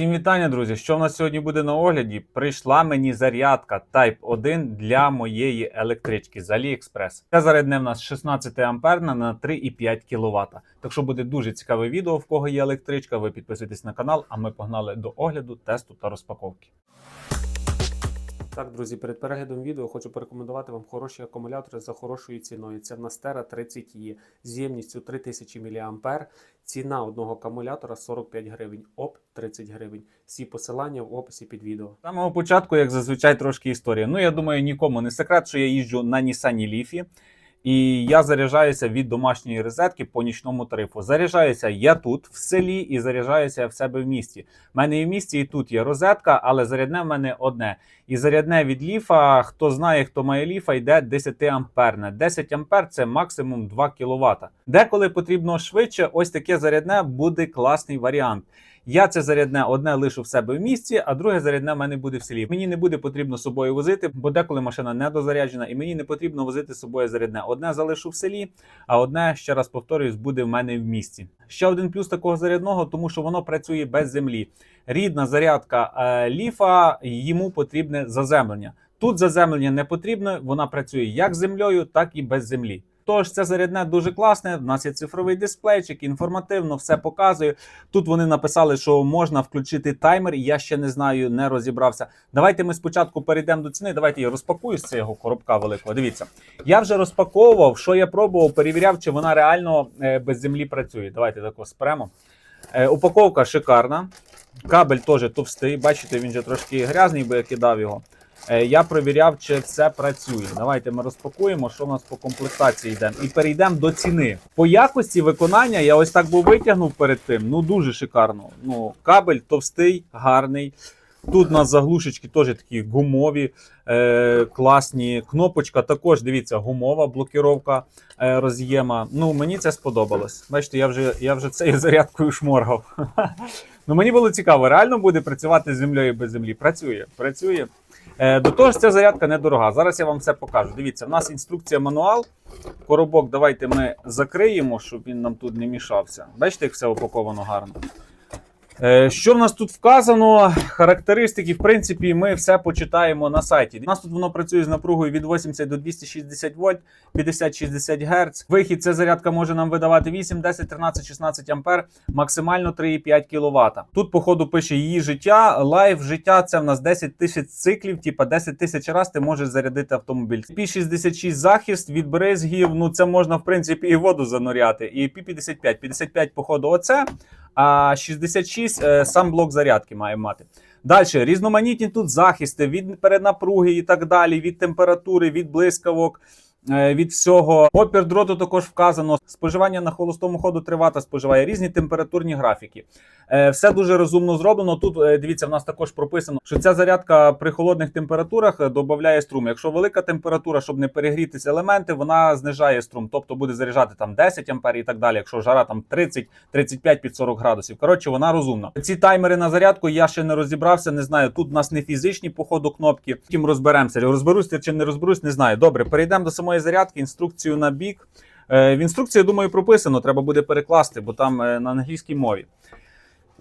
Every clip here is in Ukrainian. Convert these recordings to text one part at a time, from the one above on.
Всім вітання, друзі! Що в нас сьогодні буде на огляді? Прийшла мені зарядка Type 1 для моєї електрички з AliExpress. Ця зарядне в нас 16 амперна на 3,5 кВт. Так що буде дуже цікаве відео, в кого є електричка. Ви підписуйтесь на канал, а ми погнали до огляду, тесту та розпаковки. Так, друзі, перед переглядом відео хочу порекомендувати вам хороші акумулятори за хорошою ціною. Це в нас Terra 30 e з ємністю 3000 мА. Ціна одного акумулятора 45 гривень, ОП 30 гривень. Всі посилання в описі під відео. З самого початку, як зазвичай, трошки історія. Ну, я думаю, нікому не секрет, що я їжджу на Nissan Leaf. І я заряджаюся від домашньої розетки по нічному тарифу. Заряджаюся я тут, в селі, і заряджаюся в себе в місті. У мене і в місті, і тут є розетка, але зарядне в мене одне. І зарядне від ліфа, хто знає, хто має ліфа, йде 10 амперне. 10 ампер це максимум 2 кВт. Деколи потрібно швидше, ось таке зарядне буде класний варіант. Я це зарядне одне лишу в себе в місті, а друге зарядне в мене буде в селі. Мені не буде потрібно з собою возити, бо деколи машина не дозаряджена, і мені не потрібно возити з собою зарядне. Одне залишу в селі, а одне, ще раз повторюсь, буде в мене в місті. Ще один плюс такого зарядного, тому що воно працює без землі. Рідна зарядка е, ліфа, йому потрібне заземлення. Тут заземлення не потрібно, вона працює як землею, так і без землі. Тож це зарядне дуже класне. В нас є цифровий дисплейчик, інформативно все показує. Тут вони написали, що можна включити таймер. Я ще не знаю, не розібрався. Давайте ми спочатку перейдемо до ціни. Давайте я розпакую з цього коробка великого. Дивіться, я вже розпаковував, що я пробував, перевіряв, чи вона реально е, без землі працює. Давайте тако спремо. Е, Упаковка шикарна. Кабель теж товстий. Бачите, він вже трошки грязний, бо я кидав його. Е, Я перевіряв, чи все працює. Давайте ми розпакуємо, що у нас по комплектації йде. І перейдемо до ціни. По якості виконання я ось так був витягнув перед тим. Ну дуже шикарно. Ну, кабель товстий, гарний. Тут у нас заглушечки теж такі гумові, е, класні. Кнопочка також, дивіться, гумова блокіровка е, роз'єма. Ну, мені це сподобалось. Бачите, я вже, я вже цією зарядкою шморгав. ну, мені було цікаво, реально буде працювати з землею без землі. Працює, працює. Е, До того ж, ця зарядка недорога. Зараз я вам все покажу. Дивіться, в нас інструкція мануал. Коробок давайте ми закриємо, щоб він нам тут не мішався. Бачите, як все упаковано гарно. Е, Що в нас тут вказано? Характеристики, в принципі, ми все почитаємо на сайті. У нас тут воно працює з напругою від 80 до 260 вольт, 50-60 Гц. Вихід ця зарядка може нам видавати 8, 10, 13, 16 ампер, максимально 3,5 кВт. Тут, по ходу, пише її життя. Лайф життя це в нас 10 тисяч циклів, типа 10 тисяч раз ти можеш зарядити автомобіль. P66 захист від бризгів. Ну це можна в принципі і воду зануряти. І P55, 55 по ходу оце. А 66 е, сам блок зарядки має мати. Далі різноманітні тут захисти від перенапруги і так далі, від температури, від блискавок. Е, Від всього опір дроту також вказано. Споживання на холостому ходу тривата споживає різні температурні графіки. Е, Все дуже розумно зроблено. Тут е, дивіться, в нас також прописано, що ця зарядка при холодних температурах додає струм. Якщо велика температура, щоб не перегрітися елементи, вона знижає струм, тобто буде заряджати там 10 ампер і так далі. Якщо жара там 30-35 під 40 градусів. Коротше, вона розумна. Ці таймери на зарядку я ще не розібрався. Не знаю. Тут у нас не фізичні по ходу кнопки. Втім, розберемося. Розберусь чи не розберусь, не знаю. Добре, перейдемо до самої зарядки. Інструкцію на бік. Е, В інструкції, я думаю, прописано. Треба буде перекласти, бо там е, на англійській мові.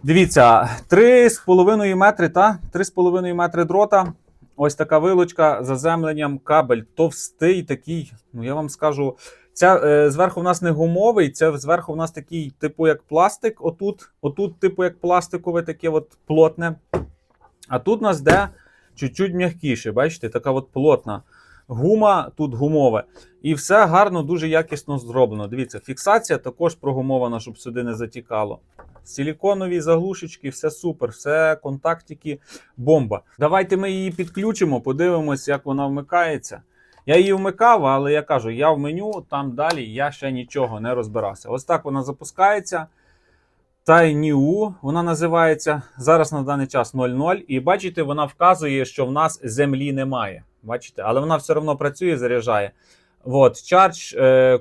Дивіться, 3,5 метри, та 3,5 метри дрота. Ось така вилучка з заземленням, кабель товстий, такий. Ну я вам скажу, ця е, зверху в нас не гумовий, це зверху в нас такий, типу, як пластик. Отут, отут, типу, як пластикове, таке от плотне. А тут у нас де чуть-чуть м'якіше, бачите, така от плотна. Гума тут гумове. І все гарно, дуже якісно зроблено. Дивіться, фіксація також прогумована, щоб сюди не затікало. Силіконові заглушечки, все супер, все контактики, бомба. Давайте ми її підключимо, подивимось, як вона вмикається. Я її вмикав, але я кажу, я в меню, там далі я ще нічого не розбирався. Ось так вона запускається. Tiny вона називається. Зараз на даний час 0,0. І бачите, вона вказує, що в нас землі немає. Бачите, але вона все одно працює, заряджає. От, Charge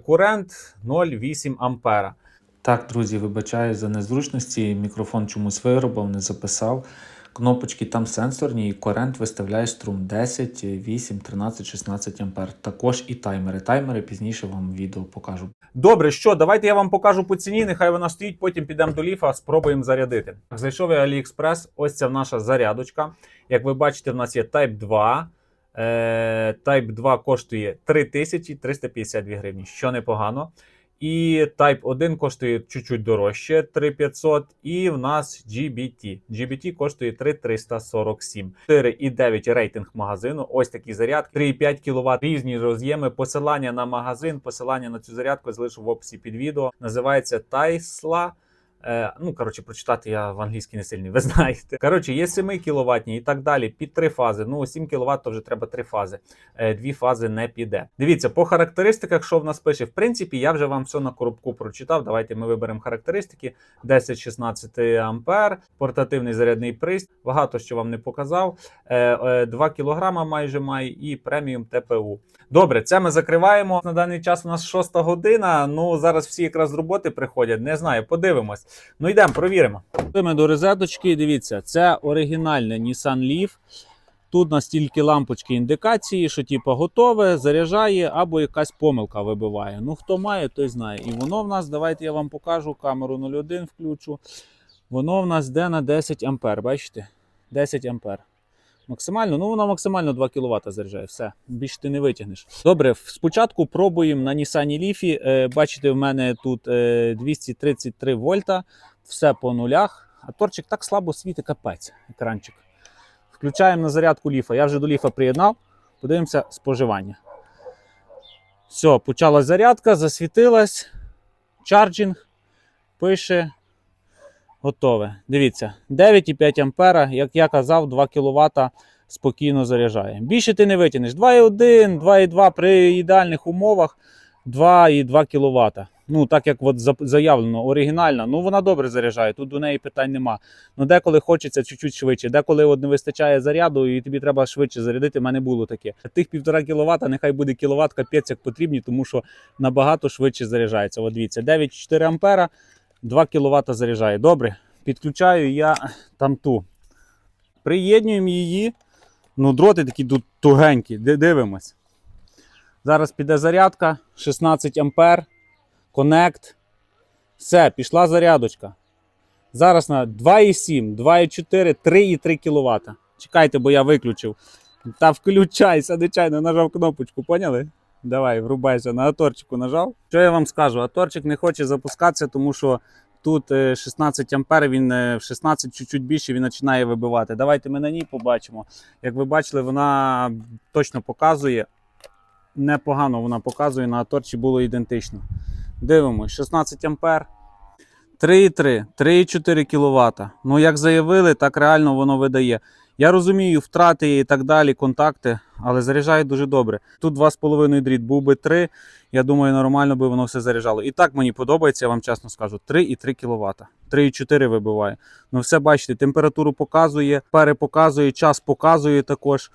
Current 0,8 ампера. Так, друзі, вибачаю за незручності. Мікрофон чомусь виробив, не записав. Кнопочки там сенсорні, і корент виставляє струм 10, 8, 13, 16 ампер. Також і таймери. Таймери пізніше вам відео покажу. Добре, що давайте я вам покажу по ціні. Нехай вона стоїть. Потім підемо до ліфа, спробуємо зарядити. Зайшов я AliExpress. Ось це наша зарядочка. Як ви бачите, в нас є Type 2. Е, Type 2 коштує 3352 гривні, що непогано. І Type 1 коштує чуть-чуть дорожче 3500. І в нас GBT. GBT коштує 3347. 4,9 рейтинг магазину. Ось такі зарядки. 3,5 кВт, різні роз'єми. Посилання на магазин, посилання на цю зарядку залишу в описі під відео. Називається Тайсла. Е, ну, коротше, прочитати я в англійській не сильний, ви знаєте. Коротше, є 7 кВт і так далі, під 3 фази. Ну, 7 кВт то вже треба 3 фази. Е, Дві фази не піде. Дивіться, по характеристиках, що в нас пише, в принципі, я вже вам все на коробку прочитав. Давайте ми виберемо характеристики: 10-16 ампер, портативний зарядний пристрій, багато що вам не показав. Е, е, 2 кг майже має і преміум ТПУ. Добре, це ми закриваємо. На даний час у нас 6 година. Ну зараз всі якраз з роботи приходять. Не знаю, подивимось. Ну йдемо, провіримо. Ми до розеточки. Дивіться, це оригінальне Nissan Leaf. Тут у нас тільки лампочки індикації, що типу готове, заряджає або якась помилка вибиває. Ну хто має, той знає. І воно в нас, давайте я вам покажу, камеру 01 включу. Воно в нас йде на 10 ампер, бачите? 10 ампер. Максимально, ну воно максимально 2 кВт заряджає. Все, більше ти не витягнеш. Добре, спочатку пробуємо на Nissan Leaf. Е, бачите, в мене тут е, 233 вольта, все по нулях. А торчик так слабо світить, капець, екранчик. Включаємо на зарядку ліфа. Я вже до ліфа приєднав. Подивимося споживання. Все, почалась зарядка, засвітилась. Чарджинг пише. Готове. Дивіться, 9,5 ампера, як я казав, 2 кВт спокійно заряджає. Більше ти не витягнеш. 2,1, 2,2 при ідеальних умовах 2,2 кВт. Ну, так як от заявлено, оригінальна, ну вона добре заряджає, тут до неї питань нема. Ну деколи хочеться чуть-чуть швидше, деколи от не вистачає заряду і тобі треба швидше зарядити. У мене було таке. Тих півтора кВт, нехай буде кіловат, капець як потрібні, тому що набагато швидше заряджається. От дивіться, 9,4 ампера, 2 кВт заряджає. Добре, підключаю я там ту. Приєднуємо її. Ну, дроти такі тут тугенькі. Дивимось. Зараз піде зарядка, 16 ампер, конект. Все, пішла зарядочка. Зараз на 2,7, 2,4, 3,3 кВт. Чекайте, бо я виключив. Та включайся, нечайно нажав кнопочку, поняли? Давай, врубайся, на аторчику нажав. Що я вам скажу? Аторчик не хоче запускатися, тому що тут е, 16 ампер, він е, в 16 чуть-чуть більше він починає вибивати. Давайте ми на ній побачимо. Як ви бачили, вона точно показує. Непогано вона показує, на аторчі було ідентично. Дивимось, 16 ампер. 3,3, 3,4 кВт. Ну, як заявили, так реально воно видає. Я розумію втрати і так далі, контакти, але заряджає дуже добре. Тут 2,5 дріт, був би 3. Я думаю, нормально би воно все заряджало. І так мені подобається, я вам чесно скажу. 3,3 кВт. 3,4 вибиває. Ну, все бачите, температуру показує, перепоказує, час показує також.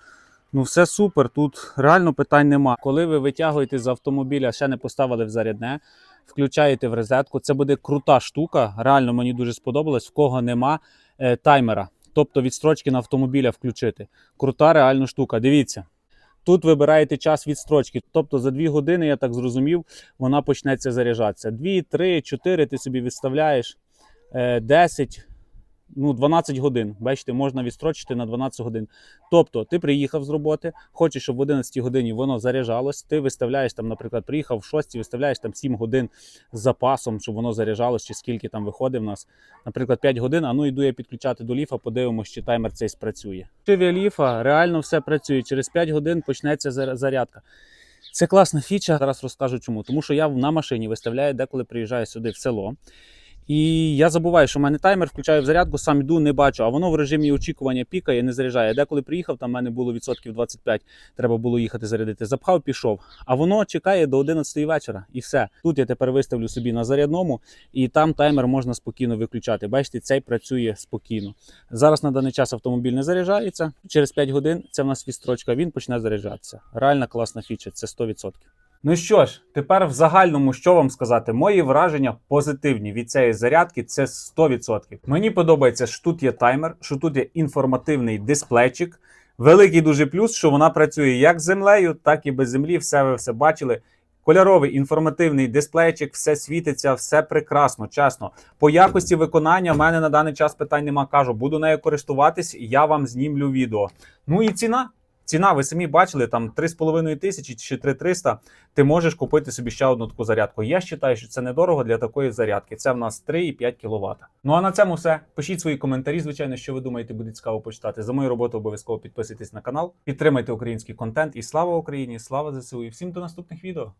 Ну, все супер. Тут реально питань нема. Коли ви витягуєте з автомобіля, ще не поставили в зарядне, включаєте в розетку. Це буде крута штука. Реально мені дуже сподобалось. В кого нема е, таймера, тобто відстрочки на автомобіля включити. Крута реальна штука. Дивіться. Тут вибираєте час відстрочки, тобто за 2 години, я так зрозумів, вона почнеться заряджатися. 2, 3, 4 ти собі відставляєш, е, 10, ну 12 годин. Бачите, можна відстрочити на 12 годин. Тобто, ти приїхав з роботи, хочеш, щоб в 11 годині воно заряджалось. Ти виставляєш там, наприклад, приїхав в 6, виставляєш там 7 годин з запасом, щоб воно заряджалось, чи скільки там виходить в нас. Наприклад, 5 годин, а ну йду я підключати до ліфа, подивимось, чи таймер цей спрацює. Шиві ліфа реально все працює. Через 5 годин почнеться зарядка. Це класна фіча. Зараз розкажу чому. Тому що я на машині виставляю, деколи приїжджаю сюди в село. І я забуваю, що в мене таймер, включаю в зарядку, сам йду, не бачу, а воно в режимі очікування пікає, не заряджає. Деколи приїхав, там в мене було відсотків 25, треба було їхати зарядити. Запхав, пішов. А воно чекає до 11 вечора і все. Тут я тепер виставлю собі на зарядному, і там таймер можна спокійно виключати. Бачите, цей працює спокійно. Зараз на даний час автомобіль не заряджається. Через 5 годин це в нас відстрочка, він почне заряджатися. Реальна класна фіча, це 100%. Ну що ж, тепер в загальному що вам сказати? Мої враження позитивні від цієї зарядки це 100%. Мені подобається, що тут є таймер, що тут є інформативний дисплейчик. Великий дуже плюс, що вона працює як з землею, так і без землі. Все ви все бачили. Кольоровий інформативний дисплейчик, все світиться, все прекрасно, чесно. По якості виконання в мене на даний час питань нема. Кажу, буду нею користуватись, я вам знімлю відео. Ну і ціна. Ціна, ви самі бачили, там 3,5 тисячі чи 3,300, ти можеш купити собі ще одну таку зарядку. Я вважаю, що це недорого для такої зарядки. Це в нас 3,5 кВт. Ну а на цьому все. Пишіть свої коментарі, звичайно, що ви думаєте, буде цікаво почитати. За мою роботу обов'язково підписуйтесь на канал, підтримайте український контент і слава Україні! Слава ЗСУ! І всім до наступних відео!